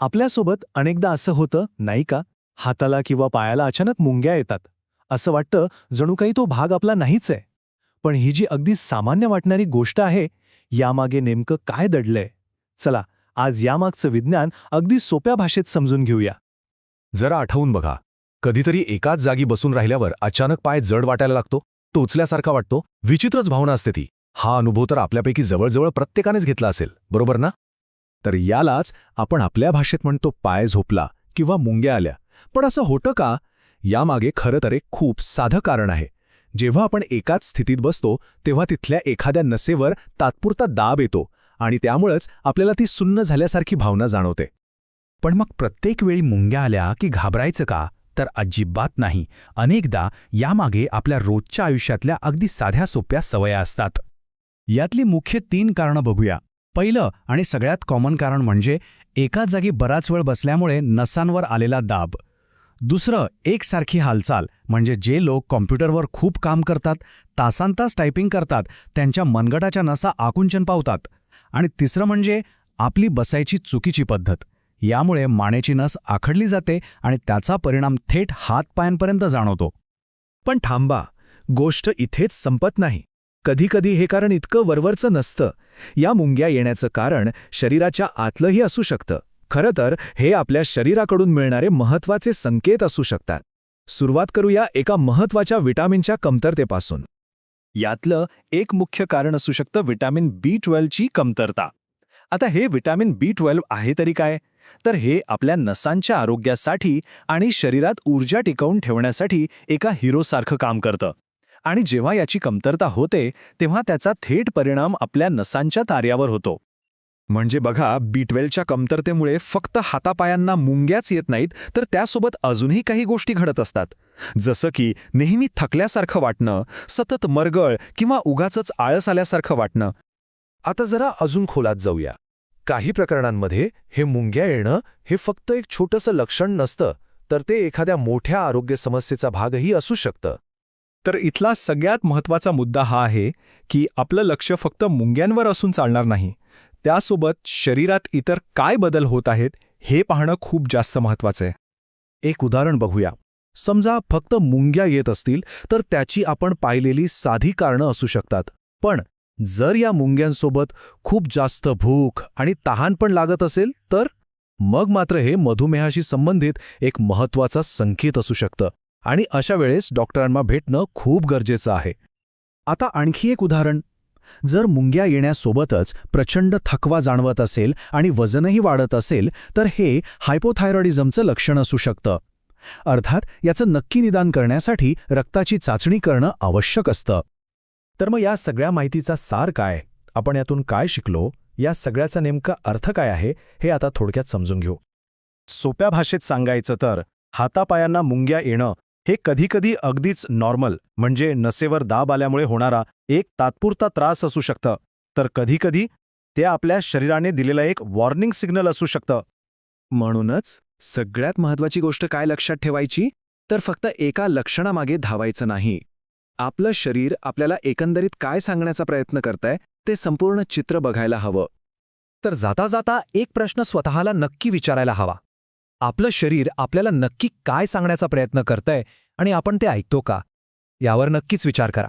आपल्यासोबत अनेकदा असं होतं नाही का? हाताला किंवा पायाला अचानक मुंग्या येतात. असं वाटतं जणू काही तो भाग आपला नाहीच आहे. पण ही जी अगदी सामान्य वाटणारी गोष्ट आहे यामागे नेमकं काय दडलंय? चला आज यामागचं विज्ञान अगदी सोप्या भाषेत समजून घेऊया. जरा आठवून बघा. कधीतरी एकाच जागी बसून राहिल्यावर अचानक पाय जड वाटायला लागतो टोचल्यासारखा वाटतो. विचित्रच भावना असते ती. हा अनुभव तर आपल्यापैकी जवळजवळ प्रत्येकानेच घेतला असेल बरोबर ना? तर यालाच आपण आपल्या भाषेत म्हणतो पाय झोपला किंवा मुंग्या आल्या. पण असं होतं का? यामागे खरं तर एक खूप साधं कारण आहे. जेव्हा आपण एकाच स्थितीत बसतो तेव्हा तिथल्या एखाद्या नसेवर तात्पुरता दाब येतो आणि त्यामुळंच आपल्याला ती सुन्न झाल्यासारखी भावना जाणवते. पण मग प्रत्येक वेळी मुंग्या आल्या की घाबरायचं का? तर अजिबात नाही. अनेकदा यामागे आपल्या रोजच्या आयुष्यातल्या अगदी साध्या सोप्या सवया असतात. यातली मुख्य तीन कारणं बघूया. पहिलं आणि सगळ्यात कॉमन कारण म्हणजे एका जागी बराच वेळ बसल्यामुळे नसांवर आलेला दाब. दुसरं एकसारखी हालचाल म्हणजे जे लोक कॉम्प्युटरवर खूप काम करतात तासांतास टायपिंग करतात त्यांच्या मनगटाच्या नसा आकुंचन पावतात. आणि तिसरं म्हणजे आपली बसायची चुकीची पद्धत. यामुळे मानेची नस आखडली जाते आणि त्याचा परिणाम थेट हातपायांपर्यंत जाणवतो. पण थांबा गोष्ट इथेच संपत नाही. कधीकधी हे कारण इतकं वरवरचं नसतं. या मुंग्या येण्याचं कारण शरीराच्या आतलंही असू शकतं. खरं तर हे आपल्या शरीराकडून मिळणारे महत्त्वाचे संकेत असू शकतात. सुरुवात करूया एका महत्त्वाच्या विटामिनच्या कमतरतेपासून. यातलं एक मुख्य कारण असू शकतं विटॅमिन बी ट्वेल्वची कमतरता. आता हे विटॅमिन बी ट्वेल्व आहे तरी काय? तर हे आपल्या नसांच्या आरोग्यासाठी आणि शरीरात ऊर्जा टिकवून ठेवण्यासाठी एका हिरोसारखं काम करतं. आणि जेव्हा याची कमतरता होते तेव्हा त्याचा थेट परिणाम आपल्या नसांच्या तार्यावर होतो. म्हणजे बघा बी कमतरतेमुळे फक्त हातापायांना मुंग्याच येत नाहीत तर त्यासोबत अजूनही काही गोष्टी घडत असतात. जसं की नेहमी थकल्यासारखं वाटणं सतत मरगळ किंवा उगाचच आळस आल्यासारखं वाटणं. आता जरा अजून खोलात जाऊया. काही प्रकरणांमध्ये हे मुंग्या येणं हे फक्त एक छोटंसं लक्षण नसतं तर ते एखाद्या मोठ्या आरोग्य समस्येचा भागही असू शकतं. तर इथला सगळ्यात महत्त्वाचा मुद्दा हा आहे की आपलं लक्ष फक्त मुंग्यांवर असून चालणार नाही. त्यासोबत शरीरात इतर काय बदल होत आहेत हे पाहणं खूप जास्त महत्त्वाचं आहे. एक उदाहरण बघूया. समजा फक्त मुंग्या येत असतील तर त्याची आपण पाहिलेली साधी कारणं असू शकतात. पण जर या मुंग्यांसोबत खूप जास्त भूक आणि तहान पण लागत असेल तर? मग मात्र हे मधुमेहाशी संबंधित एक महत्त्वाचा संकेत असू शकतं. आणि अशा वेळेस डॉक्टरांना भेटणं खूप गरजेचं आहे. आता आणखी एक उदाहरण. जर मुंग्या येण्यासोबतच प्रचंड थकवा जाणवत असेल आणि वजनही वाढत असेल तर हे हायपोथायरॉइडिझमचं लक्षण असू शकतं. अर्थात याचं नक्की निदान करण्यासाठी रक्ताची चाचणी करणं आवश्यक असतं. तर मग या सगळ्या माहितीचा सार काय? आपण यातून काय शिकलो? या सगळ्याचा नेमका अर्थ काय आहे? हे आता थोडक्यात समजून घेऊ. सोप्या भाषेत सांगायचं तर हातापायांना मुंग्या येणं हे कधीकधी अगदीच नॉर्मल म्हणजे नसेवर दाब आल्यामुळे होणारा एक तात्पुरता त्रास असू शकतं. तर कधीकधी ते आपल्या शरीराने दिलेलं एक वॉर्निंग सिग्नल असू शकतं. म्हणूनच सगळ्यात महत्वाची गोष्ट काय लक्षात ठेवायची? तर फक्त एका लक्षणामागे धावायचं नाही. आपलं शरीर आपल्याला एकंदरीत काय सांगण्याचा प्रयत्न करतंय ते संपूर्ण चित्र बघायला हवं. तर जाता जाता एक प्रश्न स्वतःला नक्की विचारायला हवा. आपलं शरीर आपल्याला नक्की काय सांगण्याचा प्रयत्न करतंय आणि आपण ते ऐकतो का? यावर नक्कीच विचार करा.